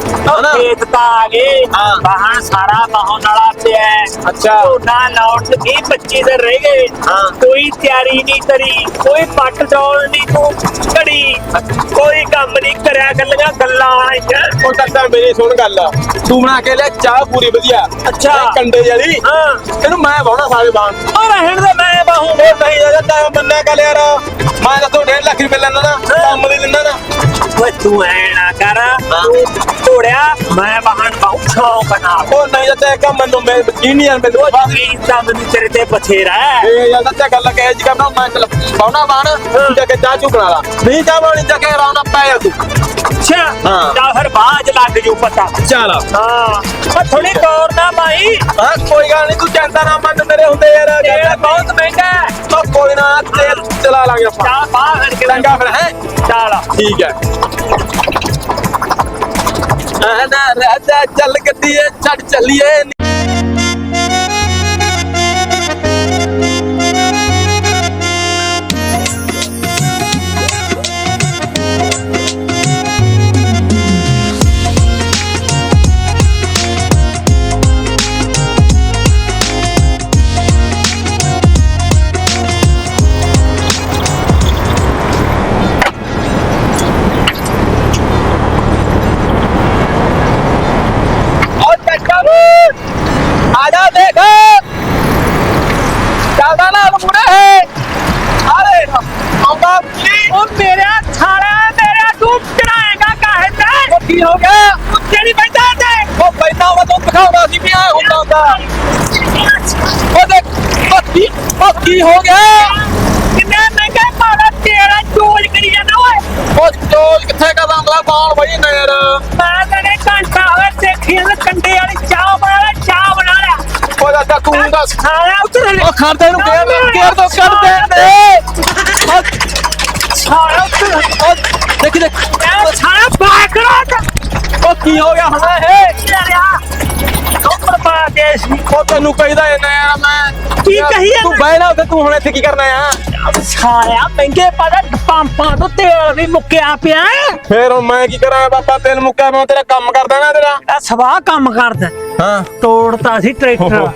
ਹਨਾ? ਖੇਤ ਤਾਂ ਆ ਗਏ ਹਾਂ। ਬਾਹਰ ਸਾਰਾ ਬਾਹਣ ਵਾਲਾ ਪਿਆ ਹੈ। ਅੱਛਾ। ਝੋਨਾ ਲਾਉਣ ਦੇ 20 25 ਦਿਨ ਰਹਿ ਗਏ ਹਾਂ। ਕੋਈ ਤਿਆਰੀ ਨਹੀਂ ਕਰੀ ਕੋਈ ਪੱਟ ਡੋਲ ਨਹੀਂ ਤੂੰ ਘੜੀ ਕੋਈ ਕੰਮ ਨਹੀਂ ਕਰਿਆ ਗੱਲਾਂ ਗੱਲਾਂ ਆਈਆਂ ਉਹ ਤਾਂ ਮੇਰੀ ਸੁਣ ਗੱਲ ਤੂੰ ਬਣਾ ਕੇ ਲੈ ਚਾਹ ਪੂਰੀ ਵਧੀਆ ਅੱਛਾ। ਇਹ ਕੰਡੇ ਵਾਲੀ ਹਾਂ ਤੈਨੂੰ ਮੈਂ ਬਾਉਣਾ ਸਾਰੇ ਬਾਣ ਉਹ ਰਹਿਣ ਦੇ ਮੈਂ ਨਹੀਂ ਯਾਰ। ਮੈਂ ਤਾਂ ਤੋਂ 1.5 ਲੱਖ ਰੁਪਏ ਲੈਣਾ ਨਾ ਕੰਮ ਦੀ ਲੈਣਾ ਨਾ। ਓਏ ਤੂੰ ਐ ਨਾ ਕਰ ਤੂੰ ਤੋੜਿਆ ਮੈਂ ਬਾਹਣ ਬਾਹੂ ਸ਼ੌਂਕ ਨਾਲ ਉਹ ਨਹੀਂ ਤਾਂ ਕੰਮ ਮੈਨੂੰ ਮੈਂ ਕੀ ਨਹੀਂ ਯਾਰ ਮੈਨੂੰ ਉਹ ਬਾਤ ਇਹ ਤਾਂ ਮੈਨੂੰ ਤੇਰੇ ਤੇ ਬਥੇਰਾ ਹੈ। ਇਹ ਯਾਰ ਤਾਂ ਗੱਲ ਕਹਿ ਜੀ ਕਰਨਾ ਮੈਂ ਚਲ ਬਾਉਣਾ ਬਾਣ ਤੂੰ ਜਾ ਕੇ ਚਾਹ ਚੂ ਬਣਾ ਲਾ। ਨਹੀਂ ਚਾਹ ਬਣਾਉਣੀ ਜਾ ਕੇ ਰੌਣਾ ਪੈ ਜਾ ਤੂੰ। ਅੱਛਾ ਹਾਂ। ਪਤਾ ਚੱਲ। ਹਾਂ। ਥੋੜੀ ਗੌਰ ਨਾ ਕੋਈ ਗੱਲ ਨਹੀਂ ਤੂੰ ਚਿੰਤਾ ਨਾ ਮੰਨ ਹੁੰਦੇ ਯਾਰ। ਤੇਲ ਬਹੁਤ ਮਹਿੰਗਾ ਹੈ। ਤਾਂ ਕੋਈ ਨਾ ਤੇਲ ਚਲਾ ਲਾਂਗੇ ਆਪਾਂ। ਚਾਹ ਬਾਹਰ ਕੇ ਚੰਗਾ ਫਿਰ ਹੈ? ਚਾਲ। ਠੀਕ ਹੈ। ਆਨਾ ਰਾਜਾ ਚੱਲ ਗੱਡੀਏ ਛੱਡ ਚੱਲੀਏ। ਕੀ ਹੋ ਗਿਆ? ਉੱਤੇ ਨਹੀਂ ਬੈਠਾ ਤੇ ਉਹ ਪੈਦਾ ਵਾ ਤੂੰ ਦਿਖਾਉਂਦਾ ਸੀ ਵੀ ਆ ਹੁੰਦਾ ਹੁੰਦਾ। ਉਹ ਦੇਖ ਉਹ ਕੀ ਉਹ ਕੀ ਹੋ ਗਿਆ? ਕਿੰਨੇ ਮਹਿੰਗਾ ਪਾੜਾ ਤੇਰਾ ਚੋਜ ਕਰੀ ਜਾਂਦਾ ਓਏ। ਉਹ ਚੋਲ ਕਿੱਥੇ ਕਾ ਬੰਗਲਾ ਪਾਉਣ ਬਈ ਨਾ ਯਾਰ ਮੈਂ ਤੇਰੇ ਘੰਟਾ ਹੋਇਆ ਦੇਖੀ ਨਾ ਕੰਡੇ ਵਾਲੀ ਚਾਹ ਬਣਾ ਲੈ ਚਾਹ ਬਣਾ ਲੈ। ਉਹ ਦੱਸ ਤੂੰ ਦੱਸ। ਸਾਰਾ ਉਤਰ ਉਹ ਖੜਦੇ ਇਹਨੂੰ ਗੇਰ ਦੇ ਗੇਰ ਦੋ ਕੱਢ ਦੇ। ਦੇ ਸਾਰਾ ਉਤਰ ਉਹ ਦੇਖ ਦੇਖ। ਉਹ ਕੀ ਹੋ ਗਿਆ ਹੁਣ? ਇਹ ਤੇਰਿਆ ਉੱਪਰ ਪਾ ਕੇ ਸੀ ਉਹ ਤੈਨੂੰ ਕਹਿੰਦਾ ਇਹ ਨਾ ਯਾਰ ਮੈਂ। ਕੀ ਕਹੀ ਤੂੰ ਬਹਿਣਾ ਉੱਥੇ ਤੂੰ ਹੁਣ ਇੱਥੇ ਕੀ ਕਰਨਾ ਆ? ਸਾਰਿਆ ਮਹਿੰਗੇ ਪਾਦਾ ਪੰਪਾਂ ਤੋਂ ਤੇਲ ਵੀ ਮੁੱਕਿਆ ਪਿਆ। ਹੈ ਫੇਰ ਹੁਣ ਮੈਂ ਕੀ ਕਰਾਂ ਬਾਬਾ ਤੇਲ ਮੁੱਕਾ ਮੈਂ ਤੇਰਾ ਕੰਮ ਕਰਦਾ ਨਾ ਤੇਰਾ। ਆ ਸਵਾਹ ਕੰਮ ਕਰਦਾ। ਹਾਂ। ਤੋੜਤਾ ਸੀ ਟਰੈਕਟਰ।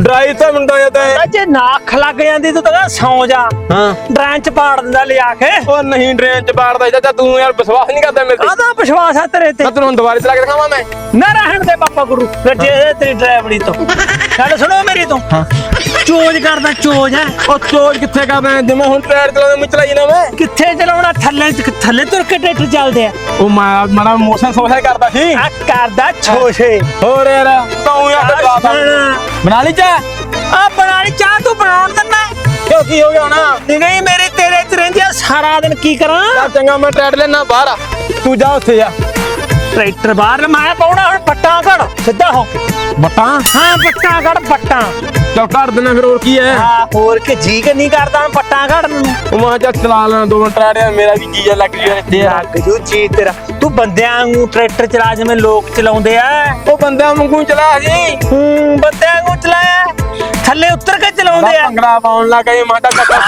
ਡਰਾਈ ਤਾਂ ਮੁੰਡਾ ਜਾਂ ਤਾਂ ਤਾਂ ਜੇ ਨਾ ਅੱਖ ਲੱਗ ਜਾਂਦੀ ਤੂੰ ਤਾਂ ਸੌ ਜਾ। ਹਾਂ। ਡਰਾਂ ਚ ਪਾੜ ਦਿੰਦਾ ਲਿਆ ਕੇ। ਉਹ ਨਹੀਂ ਡਰੇਨ ਚ ਬਾੜਦਾ ਚਾਚਾ ਤੂੰ ਯਾਰ ਵਿਸ਼ਵਾਸ ਨਹੀਂ ਕਰਦਾ ਮੇਰੇ ਤੇ। ਆਦਾ ਵਿਸ਼ਵਾਸ ਆ ਤੇਰੇ ਤੇ? ਮੈਂ ਤੈਨੂੰ ਹੁਣ ਦੁਬਾਰਾ ਚਲਾ ਕੇ ਦਿਖਾਵਾਂ ਮੈਂ। ਨਾ ਰਹਿਣ ਦੇ ਪਾਪਾ ਗੁਰੂ। ਦੇ ਤੇਰੀ ਡਰਾਈਵਰੀ ਤੋਂ। ਗੱਲ ਸੁਣੋ ਮੇਰੀ ਤੋਂ। ਹਾਂ। ਚੋਜ ਕਰਦਾ ਚੋਜ ਹੈ। ਉਹ ਚੋਜ ਕਿੱਥੇ ਕਰਦਾ ਜਿਵੇਂ ਹੁਣ ਟਾਇਰ ਚਲਾਉਂਦਾ ਮੈਂ ਚਲਾਈ ਨਾ ਮੈਂ ਕਿੱਥੇ ਚਲਾਉਣਾ? ਥੱਲੇ ਥੱਲੇ ਤੁਰ ਕੇ ਟਰੈਕਟਰ ਚੱਲਦੇ ਆ। ਉਹ ਮੈਂ ਮਾੜਾ ਮੋਸ਼ਨ ਸੋਸ਼ਲ ਕਰਦਾ ਸੀ। ਆ ਕਰਦਾ ਛੋਸ਼ੇ। ਹੋਰ ਯਾਰ ਤੂੰ ਯਾਰ ਚਲਾਤਾ ਬਣਾ ਲਈ ਚਾ ਆ ਬਣਾ ਲਈ ਚਾਹ ਤੂੰ ਬਣਾਉਣ ਦਿੰਦਾ। ਕਿਉਂ ਕੀ ਹੋ ਗਿਆ ਹੁਣ? ਨਹੀਂ ਮੇਰੀ ਤੇਰੇ ਚ ਰਹਿੰਦੀ ਆ ਸਾਰਾ ਦਿਨ ਕੀ ਕਰਾਂ? ਚੱਲ ਚੰਗਾ ਮੈਂ ਟਾਇਰ ਲੈਣਾ ਬਾਹਰ ਆ। ਤੂੰ ਜਾ ਉੱਥੇ ਜਾ ਟਰੈਕਟਰ ਬਾਹਰ ਮੈਂ ਪਾਉਣਾ ਹੁਣ ਪੱਟਾਂ ਘੜ ਸਿੱਧਾ ਹੋ ਬਟਾ? ਹਾਂ ਪੱਟਾਂ ਘੜ ਪੱਟਾਂ ਚੱਲ ਕਰ ਦੇਣਾ ਫਿਰ ਹੋਰ ਕੀ ਹੈ? ਹਾਂ ਹੋਰ ਕਿ ਜੀ ਕਿ ਨਹੀਂ ਕਰਦਾ ਪੱਟਾਂ ਘੜਨ ਨੂੰ ਉਹ ਮੈਂ ਚੱਲ ਚਲਾ ਲੈਣਾ ਦੋ ਮਿੰਟ ਟਾਇਰ ਮੇਰਾ ਵੀ ਜੀਆ ਲੱਗ ਰਿਹਾ ਇੱਥੇ। ਲੱਗ ਜੂ ਜੀ ਤੇਰਾ। ਤੂੰ ਬੰਦਿਆਂ ਵਾਂਗੂ ਟਰੈਕਟਰ ਚਲਾ ਜਿਵੇਂ ਲੋਕ ਚਲਾਉਂਦੇ ਆ। ਉਹ ਬੰਦਾ ਵਾਂਗੂ ਚਲਾ ਜੀ। ਹੂੰ ਬੰਦਿਆਂ ਵਾਂਗੂ ਚਲਾਇਆ। ਥੱਲੇ ਉਤਰ ਕੇ ਚਲਾਉਂਦੇ ਆ। ਭੰਗੜਾ ਪਾਉਣ ਲੱਗ ਗਏ ਮਾਤਾ ਕੱਟਾ